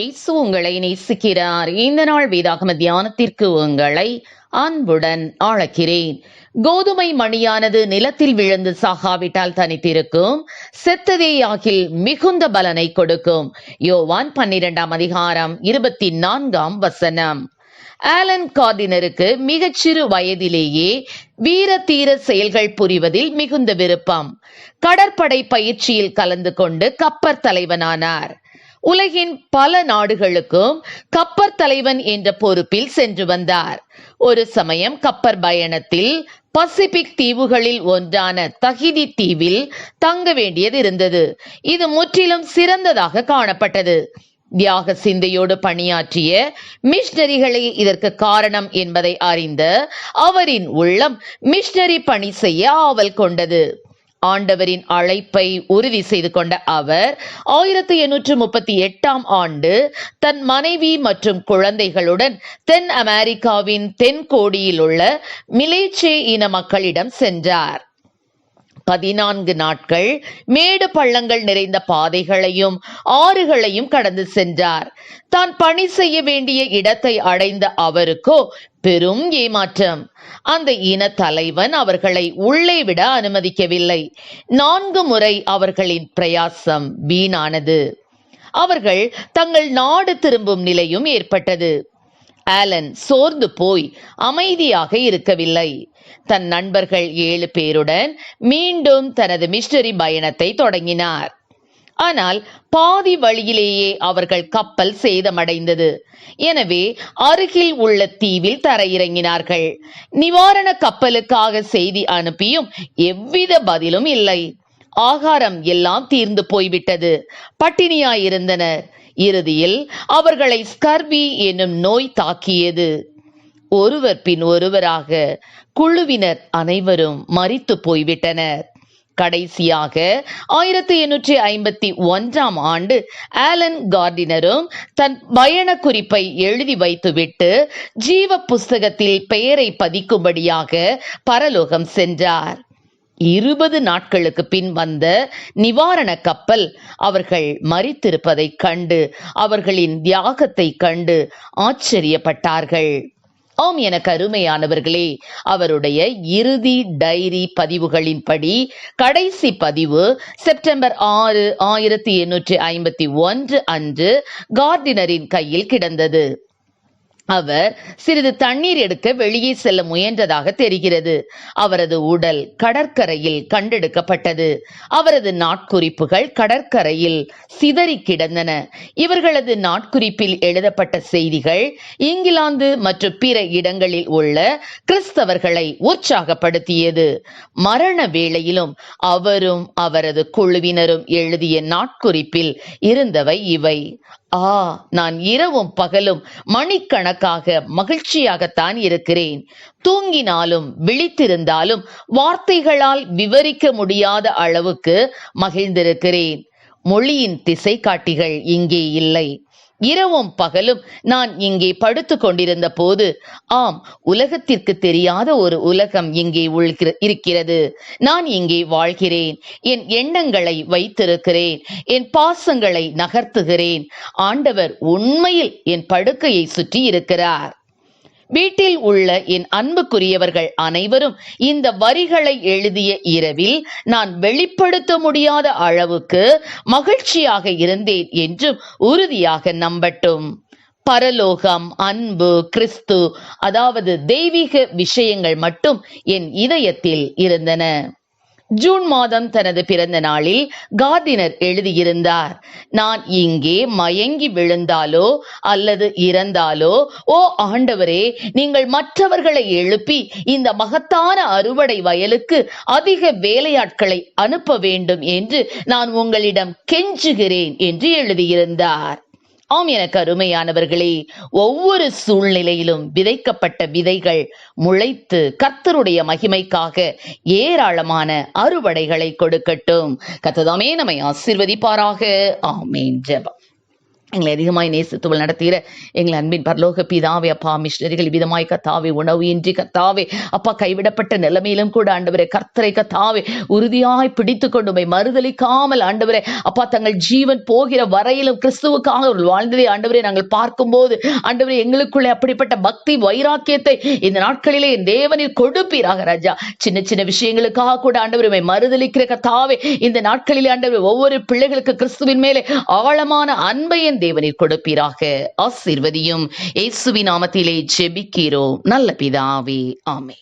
இயேசு உங்களை நேசிக்கிறார். இந்த நாள் வேதாகம தியானத்திற்கு உங்களை அன்புடன் அழைக்கிறேன். கோதுமை மணியானது நிலத்தில் விழுந்து சாகாவிட்டால் தனித்திருக்கும். செத்ததேயாகில் மிகுந்த பலனை கொடுக்கும். யோவான் பன்னிரெண்டாம் அதிகாரம் இருபத்தி நான்காம் வசனம். ஆலன் கார்டினருக்கு மிகச்சிறு வயதிலேயே வீர தீர செயல்கள் புரிவதில் மிகுந்த விருப்பம். கடற்படை பயிற்சியில் கலந்து கொண்டு கப்பற் தலைவனானார். உலகின் பல நாடுகளுக்கும் கப்பர் தலைவன் என்ற பொறுப்பில் சென்று வந்தார். ஒரு சமயம் கப்பர் பயணத்தில் பசிபிக் தீவுகளில் ஒன்றான தகிதி தீவில் தங்க வேண்டியது இருந்தது. இது முற்றிலும் சிறந்ததாக காணப்பட்டது. தியாக சிந்தையோடு பணியாற்றிய மிஷனரிகளே இதற்கு காரணம் என்பதை அறிந்த அவரின் உள்ளம் மிஷனரி பணி செய்ய ஆவல் கொண்டது. ஆண்டவரின் அழைப்பை உறுதி செய்து கொண்ட அவர் ஆயிரத்தி எண்ணூற்று முப்பத்தி எட்டாம் ஆண்டு தன் மனைவி மற்றும் குழந்தைகளுடன் தென் அமெரிக்காவின் தென்கோடியில் உள்ள மிலேச்சே இன மக்களிடம் சென்றார். பதினான்கு நாட்கள் மேடு பள்ளங்கள் நிறைந்த பாதைகளையும் ஆறுகளையும் கடந்து சென்றார். தான் பணி செய்ய வேண்டிய இடத்தை அடைந்த அவருக்கோ பெரும் ஏமாற்றம். அந்த இன தலைவன் அவர்களை உள்ளே விட அனுமதிக்கவில்லை. நான்கு முறை அவர்களின் பிரயாசம் வீணானது. அவர்கள் தங்கள் நாடு திரும்பும் நிலையும் ஏற்பட்டது. ஆலன் சோர்ந்து போய் அமைதியாக இருக்கவில்லை. தன் நண்பர்கள் ஏழு பேருடன் மீண்டும் தனது மிஸ்டரி பயணத்தை தொடங்கினார். ஆனால் பாதி வழியிலேயே அவர்கள் கப்பல் சேதமடைந்தது. எனவே அருகில் உள்ள தீவில் தரையிறங்கினார்கள். நிவாரண கப்பலுக்காக செய்தி அனுப்பியும் எவ்வித பதிலும் இல்லை. ஆகாரம் எல்லாம் தீர்ந்து போய்விட்டது. பட்டினியாயிருந்தனர். இறுதியில் அவர்களை ஸ்கர்வி என்னும் நோய் தாக்கியது. ஒருவர் பின் ஒருவராக குழுவினர் அனைவரும் மறித்து போய்விட்டனர். கடைசியாக ஆயிரத்தி எண்ணூற்றி ஐம்பத்தி ஒன்றாம் ஆண்டு ஆலன் கார்டினரும் தன் பயண குறிப்பை எழுதி வைத்துவிட்டு ஜீவ புஸ்தகத்தில் பெயரை பதிக்கும்படியாக பரலோகம் சென்றார். இருபது நாட்களுக்கு பின் வந்த நிவாரண கப்பல் அவர்கள் மறித்திருப்பதைக் கண்டு அவர்களின் தியாகத்தை கண்டு ஆச்சரியப்பட்டார்கள். ஆம் என கருமையானவர்களே அவருடைய இறுதி டைரி பதிவுகளின்படி கடைசி பதிவு செப்டம்பர் ஆறு ஆயிரத்தி எண்ணூற்றி ஐம்பத்தி ஒன்று அன்று கார்டினரின் கையில் கிடந்தது. அவர் சிறிது தண்ணீர் எடுக்க வெளியே செல்ல முயன்றதாக தெரிகிறது. அவரது உடல் கடற்கரையில் கண்டெடுக்கப்பட்டது. அவரது நாட்குறிப்புகள் கடற்கரையில் சிதறி கிடந்தன. இவர்களது நாட்குறிப்பில் எழுதப்பட்ட செய்திகள் இங்கிலாந்து மற்றும் பிற இடங்களில் உள்ள கிறிஸ்தவர்களை உற்சாகப்படுத்தியது. மரண வேளையிலும் அவரும் அவரது குழுவினரும் எழுதிய நாட்குறிப்பில் இருந்தவை இவை. ஆ நான் இரவும் பகலும் மணிக்கணக்காக மகிழ்ச்சியாகத்தான் இருக்கிறேன். தூங்கினாலும் விழித்திருந்தாலும் வார்த்தைகளால் விவரிக்க முடியாத அளவுக்கு மகிழ்ந்திருக்கிறேன். மொழியின் திசை காட்டிகள் இங்கே இல்லை. இரவும் பகலும் நான் இங்கே படுத்து கொண்டிருந்த போது ஆம் உலகத்திற்கு தெரியாத ஒரு உலகம் இங்கே உள்கிற- இருக்கிறது. நான் இங்கே வாழ்கிறேன். என் எண்ணங்களை வைத்திருக்கிறேன். என் பாசங்களை நகர்த்துகிறேன். ஆண்டவர் உண்மையில் என் படுக்கையை சுற்றி இருக்கிறார். வீட்டில் உள்ள என் அன்புக்குரியவர்கள் அனைவரும் இந்த வரிகளை எழுதிய இரவில் நான் வெளிப்படுத்த முடியாத அளவுக்கு மகிழ்ச்சியாக இருந்தேன் என்றும் உறுதியாக நம்பட்டும். பரலோகம் அன்பு கிறிஸ்து அதாவது தெய்வீக விஷயங்கள் மட்டும் என் இதயத்தில் இருந்தன. ஜூன் மாதம் தனது பிறந்த நாளில் கார்டினர் எழுதியிருந்தார். நான் இங்கே மயங்கி விழுந்தாலோ அல்லது இறந்தாலோ ஓ ஆண்டவரே நீங்கள் மற்றவர்களை எழுப்பி இந்த மகத்தான அறுவடை வயலுக்கு அதிக வேலையாட்களை அனுப்ப வேண்டும் என்று நான் உங்களிடம் கெஞ்சுகிறேன் என்று எழுதியிருந்தார். ஆம் எனக்கு அருமையானவர்களே ஒவ்வொரு சூழ்நிலையிலும் விதைக்கப்பட்ட விதைகள் முளைத்து கர்த்தருடைய மகிமைக்காக ஏராளமான அறுவடைகளை கொடுக்கட்டும். கத்ததாமே நம்மை ஆசீர்வதிப்பாராக. ஆமேன். ஜெபம். எங்களை அதிகமாய் நேசித்துவள் நடத்துகிற எங்கள் அன்பின் பரலோக பிதாவே அப்பா மிஷினரிகள் விதமாய் கத்தாவே உணவு இன்றி கத்தாவே அப்பா கைவிடப்பட்ட நிலைமையிலும் கூட ஆண்டவரே கர்த்தரை கத்தாவே உறுதியாய் பிடித்து கொண்டுமை மறுதளிக்காமல் ஆண்டவரே அப்பா தங்கள் ஜீவன் போகிற வரையிலும் கிறிஸ்துவுக்காக அவர்கள் வாழ்ந்ததை ஆண்டவரே நாங்கள் பார்க்கும்போது ஆண்டவரே எங்களுக்குள்ளே அப்படிப்பட்ட பக்தி வைராக்கியத்தை இந்த நாட்களிலே என் தேவனில் கொடுப்பீராக ராஜா. சின்ன சின்ன விஷயங்களுக்காக கூட ஆண்டவரை மறுதளிக்கிற கத்தாவே இந்த நாட்களிலே ஆண்டவர் ஒவ்வொரு பிள்ளைகளுக்கு கிறிஸ்துவின் மேலே ஆழமான அன்பையின் தேவனில் கொடுப்பீராக. ஆசீர்வதியும். இயேசுவின் நாமத்திலே ஜெபிக்கிறோம். நல்ல பிதாவே. ஆமே